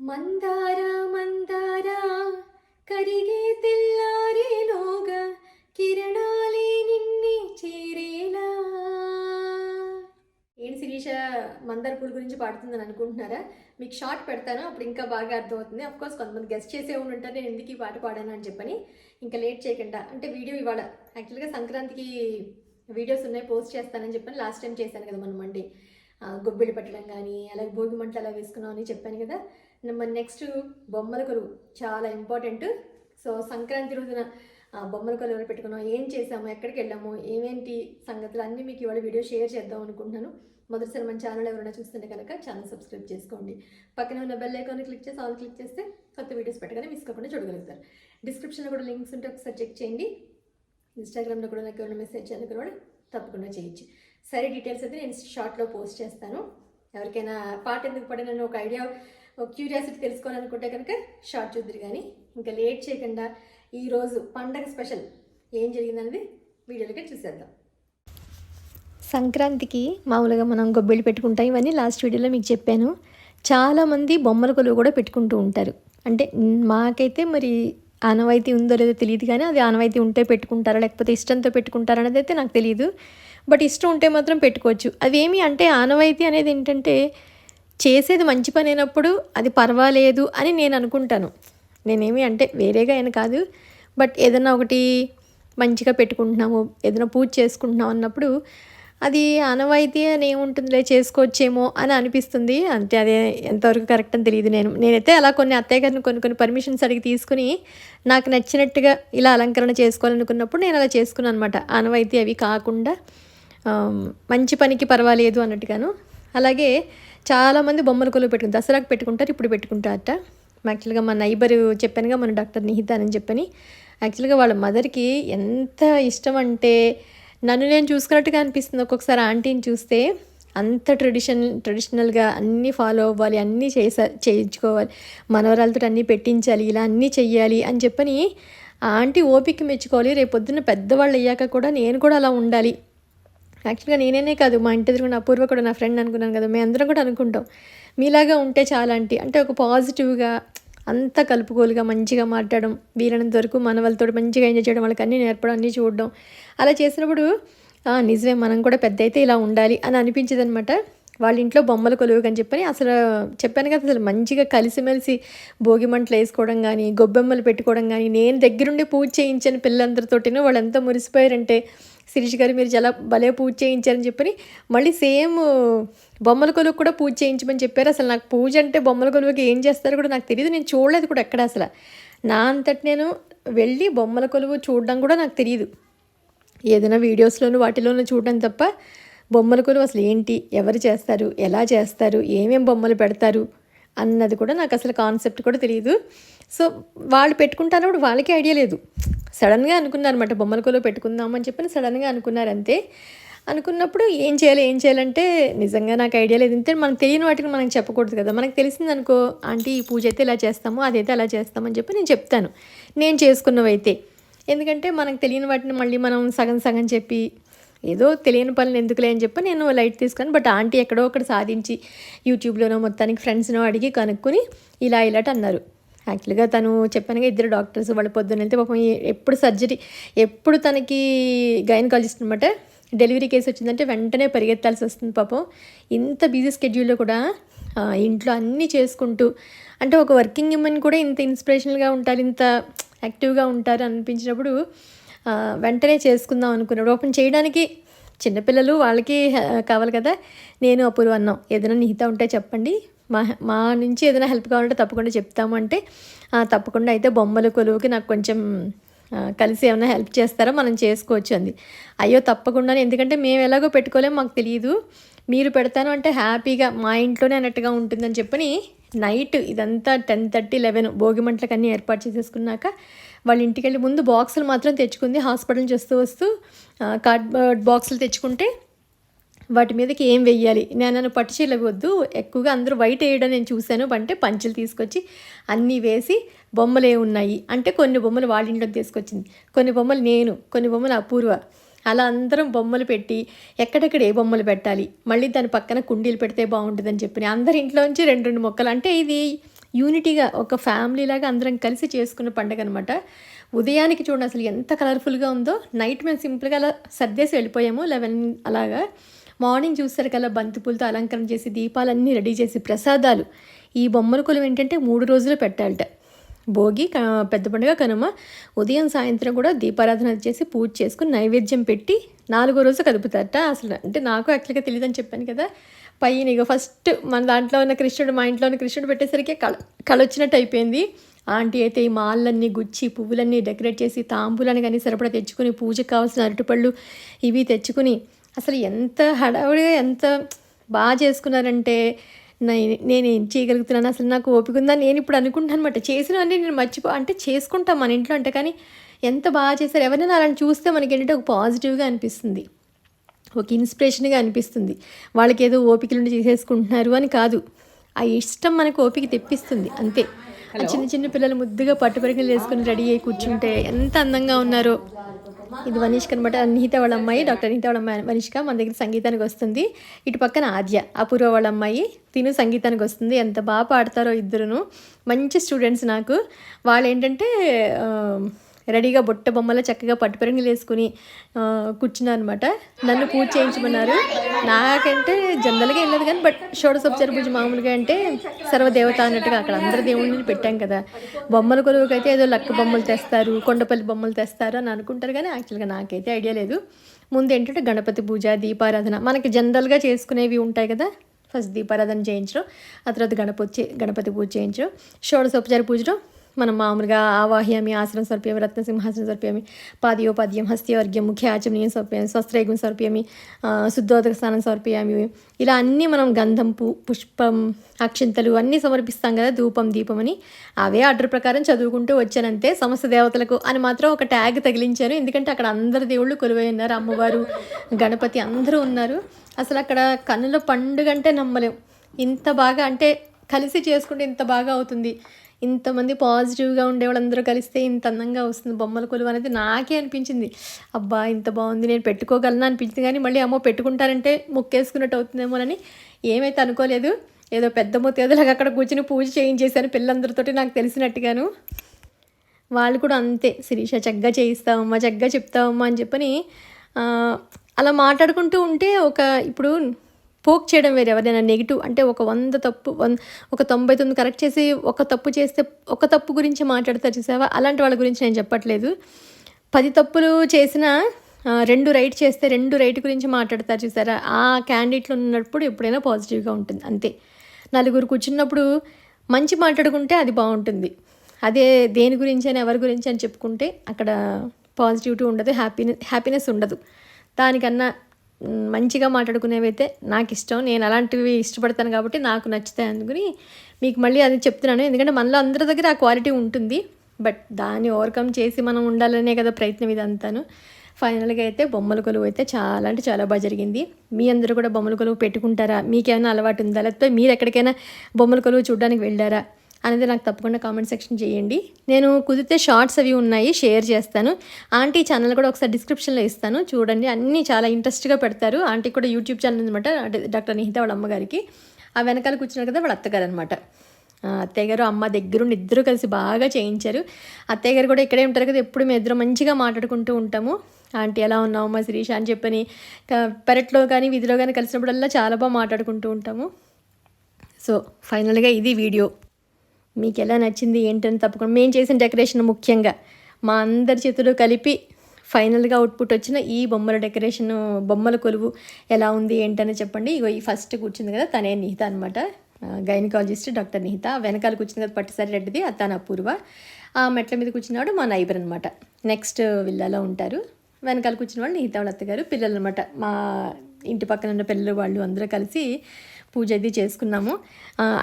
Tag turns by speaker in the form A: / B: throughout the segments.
A: మందార మందార కరిగే తెల్లారేలోగా కిరణాలే నిన్నే చేరేలా. ఏంటి శిరీష మందార పూల గురించి పాడుతుందని అనుకుంటున్నారా? మీకు షార్ట్ పెడతాను అప్పుడు ఇంకా బాగా అర్థమవుతుంది. కోర్స్ కొంతమంది గెస్ట్ చేసే ఉంటారు నేను ఎందుకు ఈ పాట పాడాను అని చెప్పని ఇంకా లేట్ చేయకుండా అంటే వీడియో ఇవాళ యాక్చువల్గా సంక్రాంతికి వీడియోస్ ఉన్నాయి పోస్ట్ చేస్తానని చెప్పని లాస్ట్ టైం చేశాను కదా మనం మండే గొబ్బిళ్ళు పెట్టడం కానీ అలాగే భోగి మంటలు అలా వేసుకున్నాం అని చెప్పాను కదా. మరి నెక్స్ట్ బొమ్మల కొలువు. చాలా ఇంపార్టెంట్ సో సంక్రాంతి రోజున బొమ్మల కొలువు ఎవరు పెట్టుకున్నాం ఏం చేసాము ఎక్కడికి వెళ్ళాము ఏమేంటి సంగతులు అన్నీ మీకు ఇవాళ వీడియో షేర్ చేద్దాం అనుకుంటున్నాను. మొదటిసారి మన ఛానల్ ఎవరైనా చూస్తుంటే కనుక ఛానల్ సబ్స్క్రైబ్ చేసుకోండి. పక్కనే ఉన్న బెల్ ఐకాన్ క్లిక్ చేసి ఆల్ క్లిక్ చేస్తే కొత్త వీడియోస్ పెట్టగానే మిస్ కాకుండా చూడగలుగుతారు. డిస్క్రిప్షన్లో కూడా లింక్స్ ఉంటే ఒకసారి చెక్ చేయండి. ఇన్స్టాగ్రామ్లో కూడా నాకు ఏమైనా మెసేజ్ చేయాలి కూడా తప్పకుండా చేయొచ్చు. సరే డీటెయిల్స్ అయితే నేను షార్ట్లో పోస్ట్ చేస్తాను. ఎవరికైనా పాట ఎందుకు పడినని ఒక ఐడియా క్యూరియాసిటీ తెలుసుకోవాలి అనుకుంటే కనుక షార్ట్ చూద్దరు కానీ ఇంకా లేట్ చేయకుండా ఈరోజు పండగ స్పెషల్ ఏం జరిగిందనేది వీడియోలోకి చూసేద్దాం. సంక్రాంతికి మామూలుగా మనం గొబ్బెళ్ళు పెట్టుకుంటాం. ఇవన్నీ లాస్ట్ వీడియోలో మీకు చెప్పాను. చాలామంది బొమ్మల కొలువు కూడా పెట్టుకుంటూ ఉంటారు. అంటే మాకైతే మరి ఆనవాయితీ ఉందో లేదో తెలియదు కానీ అది ఆనవాయితీ ఉంటే పెట్టుకుంటారా లేకపోతే ఇష్టంతో పెట్టుకుంటారా అనేది అయితే నాకు తెలియదు బట్ ఇష్టం ఉంటే మాత్రం పెట్టుకోవచ్చు. అవేమి అంటే ఆనవాయితీ అనేది ఏంటంటే చేసేది మంచి పని అయినప్పుడు అది పర్వాలేదు అని నేను అనుకుంటాను. నేనేమి అంటే వేరేగా అయిన కాదు. బట్ ఏదైనా ఒకటి మంచిగా పెట్టుకుంటున్నాము ఏదైనా పూజ చేసుకుంటున్నాం అన్నప్పుడు అది ఆనవాయితీ అని ఏముంటుందిలే చేసుకోవచ్చేమో అని అనిపిస్తుంది. అంటే అదే ఎంతవరకు కరెక్ట్ అని తెలియదు నేను. నేనైతే అలా కొన్ని అత్తయ్య గారిని కొన్ని కొన్ని పర్మిషన్స్ అడిగి తీసుకుని నాకు నచ్చినట్టుగా ఇలా అలంకరణ చేసుకోవాలనుకున్నప్పుడు నేను అలా చేసుకున్నాను అనమాట ఆనవాయితీ అవి కాకుండా మంచి పనికి పర్వాలేదు అన్నట్టుగాను. అలాగే చాలామంది బొమ్మల కొలువు పెట్టుకుంటారు దసరాకు పెట్టుకుంటారు ఇప్పుడు పెట్టుకుంటారట. యాక్చువల్గా మా నైబర్ చెప్పానుగా మన డాక్టర్ నిహిత అని చెప్పని. యాక్చువల్గా వాళ్ళ మదర్కి ఎంత ఇష్టం అంటే నన్ను నేను చూసుకున్నట్టుగా అనిపిస్తుంది. ఒక్కొక్కసారి ఆంటీని చూస్తే అంత ట్రెడిషన్ ట్రెడిషనల్గా అన్నీ ఫాలో అవ్వాలి అన్నీ చేసా చేయించుకోవాలి. మనవరాలతో అన్నీ పెట్టించాలి ఇలా అన్నీ చెయ్యాలి అని చెప్పని ఆ ఆంటీ ఓపిక మెచ్చుకోవాలి. రేపు పొద్దున్న పెద్దవాళ్ళు అయ్యాక కూడా నేను కూడా అలా ఉండాలి. యాక్చువల్గా నేనేనే కాదు మా ఇంటి ఎదురుగా అపూర్వ కూడా నా ఫ్రెండ్ అనుకున్నాను కదా మేము అందరం కూడా అనుకుంటాం. మీలాగా ఉంటే చాలా అంటే అంటే ఒక పాజిటివ్గా అంత కలుపుకోలుగా మంచిగా మాట్లాడడం వీలైనంత వరకు మన వాళ్ళతో మంచిగా ఎంజాయ్ చేయడం వాళ్ళకి అన్నీ నేర్పడం అన్నీ చూడడం అలా చేసినప్పుడు నిజమే మనం కూడా పెద్ద అయితే ఇలా ఉండాలి అని అనిపించేది అనమాట వాళ్ళ ఇంట్లో బొమ్మలు కొలువు అని చెప్పని అసలు చెప్పాను కదా అసలు మంచిగా కలిసిమెలిసి భోగి మంటలు వేసుకోవడం కానీ గొబ్బెమ్మలు పెట్టుకోవడం కానీ నేను దగ్గరుండి పూజ చేయించిన పిల్లలందరితోటిను వాళ్ళు ఎంత మురిసిపోయారంటే శిరీష్ గారు మీరు చాలా భలే పూజ చేయించారని చెప్పని మళ్ళీ సేమ్ బొమ్మల కొలువు కూడా పూజ చేయించమని చెప్పారు. అసలు నాకు పూజ అంటే బొమ్మల కొలువుకి ఏం చేస్తారో కూడా నాకు తెలియదు నేను చూడలేదు కూడా ఎక్కడ అసలు. నా అంతటి నేను వెళ్ళి బొమ్మల కొలువు చూడడం కూడా నాకు తెలియదు ఏదైనా వీడియోస్లోను వాటిలోనూ చూడడం తప్ప బొమ్మల కొలువు అసలు ఏంటి? ఎవరు చేస్తారు? ఎలా చేస్తారు? ఏమేం బొమ్మలు పెడతారు? అన్నది కూడా నాకు అసలు కాన్సెప్ట్ కూడా తెలియదు సో వాళ్ళు పెట్టుకుంటానప్పుడు వాళ్ళకి ఐడియా లేదు. సడన్గా అనుకున్నారన్నమాట బొమ్మల కొలువు పెట్టుకుందామని చెప్పని సడన్గా అనుకున్నారు అంతే అనుకున్నప్పుడు ఏం చేయాలి ఏం చేయాలంటే నిజంగా నాకు ఐడియా లేదు. ఇంతే మనకు తెలియని వాటిని మనం చెప్పకూడదు కదా. మనకు తెలిసింది అనుకో ఆంటీ ఈ పూజ అయితే ఇలా చేస్తాము అదైతే అలా చేస్తామని చెప్పి నేను చెప్తాను. నేను చేసుకున్నవైతే. ఎందుకంటే మనకు తెలియని వాటిని మళ్ళీ మనం సగం సగం చెప్పి ఏదో తెలియని పనులు ఎందుకులే అని చెప్పి నేను లైట్ తీసుకొని బట్ ఆంటీ ఎక్కడో ఒకటి సాధించి యూట్యూబ్లోనో మొత్తానికి ఫ్రెండ్స్నో అడిగి కనుక్కొని ఇలా ఇలాట అన్నారు. యాక్చువల్గా తను చెప్పానుగా ఇద్దరు డాక్టర్స్ వాళ్ళు పొద్దున్న వెళ్తే పాపం ఎప్పుడు సర్జరీ ఎప్పుడు తనకి గైనకాలజిస్ట్ అనమాట డెలివరీ కేసు వచ్చిందంటే వెంటనే పరిగెత్తాల్సి వస్తుంది పాపం. ఇంత బిజీ స్కెడ్యూల్లో కూడా ఇంట్లో అన్నీ చేసుకుంటూ అంటే ఒక వర్కింగ్ ఉమెన్ కూడా ఇంత ఇన్స్పిరేషనల్గా ఉంటారు ఇంత యాక్టివ్గా ఉంటారు అనిపించినప్పుడు వెంటనే చేసుకుందాం అనుకున్నప్పుడు ఓపెన్ చేయడానికి చిన్నపిల్లలు వాళ్ళకి కావాలి కదా. నేను అపూర్వ అన్నాం. ఏదైనా నిహిత ఉంటే చెప్పండి. మా మా నుంచి ఏదైనా హెల్ప్ కావాలంటే తప్పకుండా చెప్తామంటే తప్పకుండా అయితే బొమ్మల కొలువుకి నాకు కొంచెం కలిసి ఏమైనా హెల్ప్ చేస్తారా? మనం చేసుకోవచ్చు అంది. అయ్యో తప్పకుండా ఎందుకంటే మేము ఎలాగో పెట్టుకోలేము మాకు తెలియదు మీరు పెడతాను అంటే హ్యాపీగా మా ఇంట్లోనే అన్నట్టుగా ఉంటుందని చెప్పని నైట్ ఇదంతా టెన్ థర్టీ లెవెన్ భోగిమంటలకు అన్నీ ఏర్పాటు చేసేసుకున్నాక వాళ్ళ ఇంటికి వెళ్ళి ముందు బాక్సులు మాత్రం తెచ్చుకుంది. హాస్పిటల్ నుంచి వస్తూ వస్తూ కార్డ్బోర్డ్ బాక్సులు తెచ్చుకుంటే వాటి మీదకి ఏం వెయ్యాలి? నేను నన్ను పట్టు చీరలు వద్దు ఎక్కువగా అందరూ వైట్ వేయడం నేను చూశాను. అంటే పంచులు తీసుకొచ్చి అన్నీ వేసి బొమ్మలు ఉన్నాయి. అంటే కొన్ని బొమ్మలు వాళ్ళ ఇంట్లోకి తీసుకొచ్చింది. కొన్ని బొమ్మలు నేను కొన్ని బొమ్మలు అపూర్వ. అలా అందరం బొమ్మలు పెట్టి ఎక్కడెక్కడ ఏ బొమ్మలు పెట్టాలి? మళ్ళీ దాని పక్కన కుండీలు పెడితే బాగుంటుందని చెప్పి అందరి ఇంట్లోంచి రెండు రెండు మొక్కలు. అంటే ఇది యూనిటీగా ఒక ఫ్యామిలీ లాగా అందరం కలిసి చేసుకున్న పండగ అనమాట ఉదయానికి చూడండి అసలు ఎంత కలర్ఫుల్గా ఉందో. నైట్ మేము సింపుల్గా అలా సర్దేసి వెళ్ళిపోయాము. లెవెన్ అలాగా. మార్నింగ్ చూసేసరికల్లా బంతిపూలతో అలంకరణ చేసి దీపాలన్నీ రెడీ చేసి ప్రసాదాలు. ఈ బొమ్మల కొలువు ఏంటంటే మూడు రోజులు పెట్టాలట. భోగి పెద్ద పండుగ కనుమ ఉదయం సాయంత్రం కూడా దీపారాధన చేసి పూజ చేసుకుని నైవేద్యం పెట్టి నాలుగో రోజు కదుపుతారట. అసలు అంటే నాకు యాక్చువల్గా తెలియదని చెప్పాను కదా. పైన ఇక ఫస్ట్ మన దాంట్లో ఉన్న కృష్ణుడు మా ఇంట్లో ఉన్న కృష్ణుడు పెట్టేసరికి కళ కళ వచ్చినట్టు అయిపోయింది. ఆంటీ అయితే ఈ మాలన్నీ గుచ్చి పువ్వులన్నీ డెకరేట్ చేసి తాంబూలని కానీ సరిపడా తెచ్చుకుని పూజకు కావాల్సిన అరటిపళ్ళు ఇవి తెచ్చుకుని అసలు ఎంత హడావుడిగా ఎంత బాగా చేసుకున్నారంటే నేను ఏం చేయగలుగుతున్నాను? అసలు నాకు ఓపిక ఉందా? నేను ఇప్పుడు అనుకుంటాను అనమాట చేసినవన్నీ నేను మర్చిపో అంటే చేసుకుంటాం మన ఇంట్లో అంటే కానీ ఎంత బాగా చేశారు? ఎవరైనా అలాంటి చూస్తే మనకి ఏంటంటే ఒక పాజిటివ్గా అనిపిస్తుంది. ఒక ఇన్స్పిరేషన్గా అనిపిస్తుంది. వాళ్ళకి ఏదో ఓపికలుండి చేసేసుకుంటున్నారు అని కాదు. ఆ ఇష్టం మనకు ఓపిక తెప్పిస్తుంది. అంతే. చిన్న చిన్న పిల్లలు ముద్దుగా పట్టు పరికలు వేసుకుని రెడీ అయ్యి కూర్చుంటే ఎంత అందంగా ఉన్నారో. ఇది వనిష్క అనమాట అన్హిత వాళ్ళ అమ్మాయి డాక్టర్ అన్హిత వాళ్ళ అమ్మాయి వనిష్క మన దగ్గర సంగీతానికి వస్తుంది. ఇటు పక్కన ఆద్య అపూర్వ వాళ్ళ అమ్మాయి తిను సంగీతానికి వస్తుంది. ఎంత బాగా పాడతారో ఇద్దరును. మంచి స్టూడెంట్స్ నాకు. వాళ్ళు ఏంటంటే రెడీగా బుట్ట బొమ్మలో చక్కగా పట్టు వేసుకుని కూర్చున్నారు అనమాట నన్ను పూజ చేయించమన్నారు. నాకంటే జనరల్గా వెళ్ళదు కానీ బట్ షోడసోపచార పూజ మామూలుగా అంటే సర్వదేవత అన్నట్టుగా అక్కడ అందరి దేవుళ్ళని పెట్టాం కదా. బొమ్మల కొలువుకైతే ఏదో లక్క బొమ్మలు తెస్తారు కొండపల్లి బొమ్మలు తెస్తారు అని అనుకుంటారు కానీ యాక్చువల్గా నాకైతే ఐడియా లేదు. ముందు ఏంటంటే గణపతి పూజ దీపారాధన మనకి జనరల్గా చేసుకునేవి ఉంటాయి కదా. ఫస్ట్ దీపారాధన చేయించడం ఆ తర్వాత గణపతి గణపతి పూజ చేయించడం షోడసోపచార పూజలో మనం మామూలుగా ఆవాహ్యామి ఆసనం సమర్ప్యామి రత్న సింహాసనం సమర్ప్యామి పాదయోపాద్యం హస్త్యవర్గ్యం ముఖ్య ఆచమనీయం సమర్ప్యామి స్వస్త్రైగుం సమర్ప్యామి శుద్ధోదక స్నానం సమర్ప్యామి ఇలా అన్నీ మనం గంధం పు పుష్పం అక్షింతలు అన్నీ సమర్పిస్తాం కదా ధూపం దీపం అని. అవే ఆర్డర్ ప్రకారం చదువుకుంటూ వచ్చానంతే సమస్త దేవతలకు అని మాత్రం ఒక ట్యాగ్ తగిలించాను. ఎందుకంటే అక్కడ అందరు దేవుళ్ళు కొలువై ఉన్నారు అమ్మవారు గణపతి అందరూ ఉన్నారు. అసలు అక్కడ కన్నుల పండుగ అంటే నమ్మలేం. ఇంత బాగా అంటే కలిసి చేసుకుంటే ఇంత బాగా అవుతుంది. ఇంతమంది పాజిటివ్గా ఉండే వాళ్ళందరూ కలిస్తే ఇంత అందంగా వస్తుంది బొమ్మల కొలువు అనేది నాకే అనిపించింది. అబ్బా ఇంత బాగుంది నేను పెట్టుకోగలను అనిపించింది. కానీ మళ్ళీ అమ్మో పెట్టుకుంటారంటే మొక్కేసుకున్నట్టు అవుతుందేమోనని ఏమైతే అనుకోలేదు. ఏదో పెద్ద ముత్తేదలాగా అక్కడ కూర్చుని పూజ చేయించేశాను పిల్లలందరితోటి నాకు తెలిసినట్టుగాను. వాళ్ళు కూడా అంతే శిరీష చక్కగా చేయిస్తావమ్మా చక్కగా చెప్తావమ్మా అని చెప్పని అలా మాట్లాడుకుంటూ ఉంటే ఒక ఇప్పుడు పోక్ చేయడం వేరే. ఎవరైనా నెగిటివ్ అంటే ఒక వంద తప్పు వన్ ఒక తొంభై తొమ్మిది కరెక్ట్ చేసి ఒక తప్పు చేస్తే ఒక తప్పు గురించి మాట్లాడతారు చూసావా? అలాంటి వాళ్ళ గురించి నేను చెప్పట్లేదు. పది తప్పులు చేసిన రెండు రైట్ చేస్తే రెండు రైట్ గురించి మాట్లాడతారు చూసారా? ఆ క్యాండిడేట్లో ఉన్నప్పుడు ఎప్పుడైనా పాజిటివ్గా ఉంటుంది. అంతే. నలుగురు కూర్చున్నప్పుడు మంచి మాట్లాడుకుంటే అది బాగుంటుంది. అదే దేని గురించి అని ఎవరి గురించి అని చెప్పుకుంటే అక్కడ పాజిటివిటీ ఉండదు హ్యాపీనెస్ హ్యాపీనెస్ ఉండదు. దానికన్నా మంచిగా మాట్లాడుకునేవైతే నాకు ఇష్టం నేను అలాంటివి ఇష్టపడతాను కాబట్టి నాకు నచ్చుతాయి అందుకుని మీకు మళ్ళీ అది చెప్తున్నాను. ఎందుకంటే మనలో అందరి దగ్గర ఆ క్వాలిటీ ఉంటుంది. బట్ దాన్ని ఓవర్కమ్ చేసి మనం ఉండాలనే కదా ప్రయత్నం ఇదంతాను. ఫైనల్గా అయితే బొమ్మల కొలువు అయితే చాలా అంటే చాలా బాగా జరిగింది. మీ అందరూ కూడా బొమ్మల కొలువు పెట్టుకుంటారా? మీకేమైనా అలవాటు ఉందా? లేకపోతే మీరు ఎక్కడికైనా బొమ్మల కొలువు చూడడానికి వెళ్ళారా? అనేది నాకు తప్పకుండా కామెంట్ సెక్షన్ చేయండి. నేను కుదిరితే షార్ట్స్ అవి ఉన్నాయి షేర్ చేస్తాను. ఆంటీ ఛానల్ కూడా ఒకసారి డిస్క్రిప్షన్లో ఇస్తాను. చూడండి అన్నీ చాలా ఇంట్రెస్ట్గా పెడతారు. ఆంటీ కూడా యూట్యూబ్ ఛానల్ అనమాట డాక్టర్ నిహిత వాళ్ళ అమ్మగారికి ఆ వెనకాల కూర్చున్నారు కదా వాళ్ళ అత్తగారు అనమాట అత్తయ్య గారు అమ్మ దగ్గరుండి ఇద్దరు కలిసి బాగా చేయించారు. అత్తయ్య గారు కూడా ఇక్కడే ఉంటారు కదా ఎప్పుడు మేము ఇద్దరు మంచిగా మాట్లాడుకుంటూ ఉంటాము. ఆంటీ ఎలా ఉన్నావు మా శిరీష అని చెప్పని పెరట్లో కానీ వీధిలో కానీ కలిసినప్పుడల్లా చాలా బాగా మాట్లాడుకుంటూ ఉంటాము. సో ఫైనల్గా ఇది వీడియో మీకు ఎలా నచ్చింది ఏంటని తప్పకుండా. మేము చేసిన డెకరేషన్ ముఖ్యంగా మా అందరి చేతులు కలిపి ఫైనల్గా అవుట్పుట్ వచ్చిన ఈ బొమ్మల డెకరేషన్ బొమ్మల కొలువు ఎలా ఉంది ఏంటని చెప్పండి. ఇగో ఈ ఫస్ట్ కూర్చుంది కదా తనే నిహిత అనమాట గైనకాలజిస్ట్ డాక్టర్ నిహిత వెనకాల కూర్చుంది కదా పట్టిసారి రెడ్డిది తన అపూర్వ. ఆ మెట్ల మీద కూర్చున్నాడు మా నైబర్ అనమాట నెక్స్ట్ విల్లాలో ఉంటారు. వెనకాల కూర్చున్న వాళ్ళు నిహిత వాళ్ళ అత్తగారు పిల్లలు అనమాట మా ఇంటి పక్కన ఉన్న పిల్లలు వాళ్ళు అందరూ కలిసి పూజ అది చేసుకున్నాము.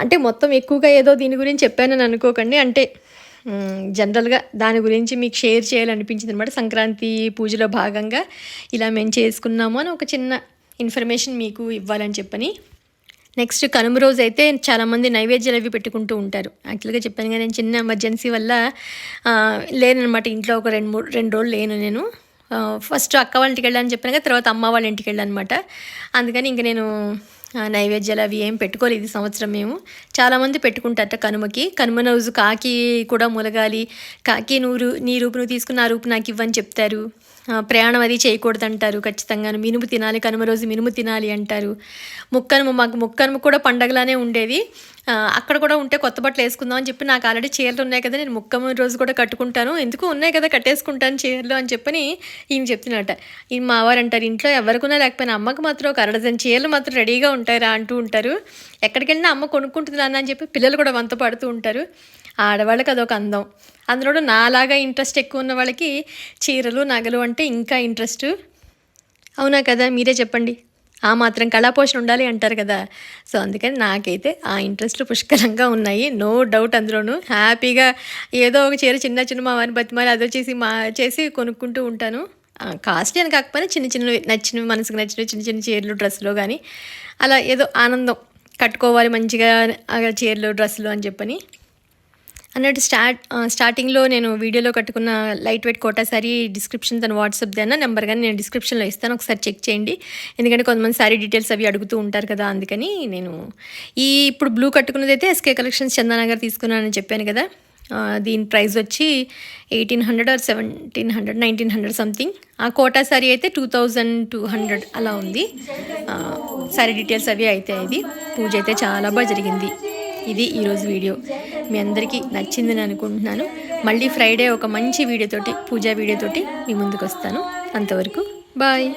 A: అంటే మొత్తం ఎక్కువగా ఏదో దీని గురించి చెప్పానని అనుకోకండి. అంటే జనరల్గా దాని గురించి మీకు షేర్ చేయాలనిపించింది అనమాట సంక్రాంతి పూజలో భాగంగా ఇలా మేము చేసుకున్నాము అని ఒక చిన్న ఇన్ఫర్మేషన్ మీకు ఇవ్వాలని చెప్పని. నెక్స్ట్ కనుమ రోజు అయితే చాలామంది నైవేద్యాలు అవి పెట్టుకుంటూ ఉంటారు. యాక్చువల్గా చెప్పాను కానీ నేను చిన్న ఎమర్జెన్సీ వల్ల లేనమాట ఇంట్లో ఒక రెండు మూడు రెండు రోజులు లేను నేను. ఫస్ట్ అక్క వాళ్ళ ఇంటికి వెళ్ళాలని చెప్పాను కదా తర్వాత అమ్మ వాళ్ళ ఇంటికి వెళ్ళాను అనమాట అందుకని ఇంక నేను నైవేద్యాలు అవి ఏం పెట్టుకోలేదు ఈ సంవత్సరం మేము. చాలామంది పెట్టుకుంటారట కనుమకి. కనుమ రోజు కాకి కూడా ములగాలి. కాకి నూరు నీ రూపు నువ్వు తీసుకున్న ఆ రూపు నాకు ఇవ్వని చెప్తారు. ప్రయాణం అది చేయకూడదు అంటారు ఖచ్చితంగా మినుము తినాలి కనుమ రోజు మినుము తినాలి అంటారు. ముక్కనుమ మాకు ముక్కనుమ కూడా పండగలానే ఉండేది. అక్కడ కూడా ఉంటే కొత్త బట్టలు వేసుకుందాం అని చెప్పి నాకు ఆల్రెడీ చీరలు ఉన్నాయి కదా నేను ముక్కమ్మ రోజు కూడా కట్టుకుంటాను. ఎందుకు ఉన్నాయి కదా కట్టేసుకుంటాను చీరలు అని చెప్పని ఈయన చెప్తున్నట ఈయన మావారు అంటారు ఇంట్లో ఎవరికున్నా లేకపోయినా అమ్మకు మాత్రం ఒక అరడజన్ చీరలు మాత్రం రెడీగా ఉంటారా అంటూ ఉంటారు. ఎక్కడికి వెళ్ళినా అమ్మ కొనుక్కుంటుంది అని చెప్పి పిల్లలు కూడా వంత పడుతూ ఉంటారు. ఆడవాళ్ళకి అదొక అందం. అందులో నాలాగా ఇంట్రెస్ట్ ఎక్కువ ఉన్న వాళ్ళకి చీరలు నగలు అంటే ఇంకా ఇంట్రెస్ట్. అవునా కదా? మీరే చెప్పండి. ఆ మాత్రం కళాపోషణ ఉండాలి అంటారు కదా. సో అందుకని నాకైతే ఆ ఇంట్రెస్ట్లు పుష్కలంగా ఉన్నాయి. నో డౌట్ అందులోను. హ్యాపీగా ఏదో ఒక చీర చిన్న చిన్న మా వారిని బతిమాలి అదో చేసి మా చేసి కొనుక్కుంటూ ఉంటాను. కాస్ట్ అని కాకపోయినా చిన్న చిన్నవి నచ్చినవి మనసుకు నచ్చినవి చిన్న చిన్న చీరలు డ్రెస్సులు కానీ అలా ఏదో ఆనందం. కట్టుకోవాలి మంచిగా ఆ చీరలు డ్రెస్సులు అని చెప్పని. అన్నట్టు స్టార్ట్ స్టార్టింగ్లో నేను వీడియోలో కట్టుకున్న light weight Kota sari description తన వాట్సాప్ దాన్న నెంబర్ కానీ నేను డిస్క్రిప్షన్లో ఇస్తాను. ఒకసారి చెక్ చేయండి. ఎందుకంటే కొంతమంది సారీ డీటెయిల్స్ అవి అడుగుతూ ఉంటారు కదా అందుకని నేను ఈ ఇప్పుడు బ్లూ కట్టుకున్నది అయితే ఎస్కే కలెక్షన్స్ చందానగర్ తీసుకున్నానని చెప్పాను కదా. దీని ప్రైస్ వచ్చి eighteen hundred or seventeen hundred nineteen hundred something ఆ కోటా సారీ అయితే టూ థౌజండ్ టూ హండ్రెడ్ అలా ఉంది. సారీ డీటెయిల్స్ అవి అయితే ఇది. పూజ అయితే చాలా బాగా జరిగింది. ఇది ఈరోజు వీడియో. మీ అందరికీ నచ్చిందని అనుకుంటున్నాను. మళ్ళీ ఫ్రైడే ఒక మంచి వీడియోతోటి పూజా వీడియోతోటి మీ ముందుకు వస్తాను అంతవరకు బాయ్.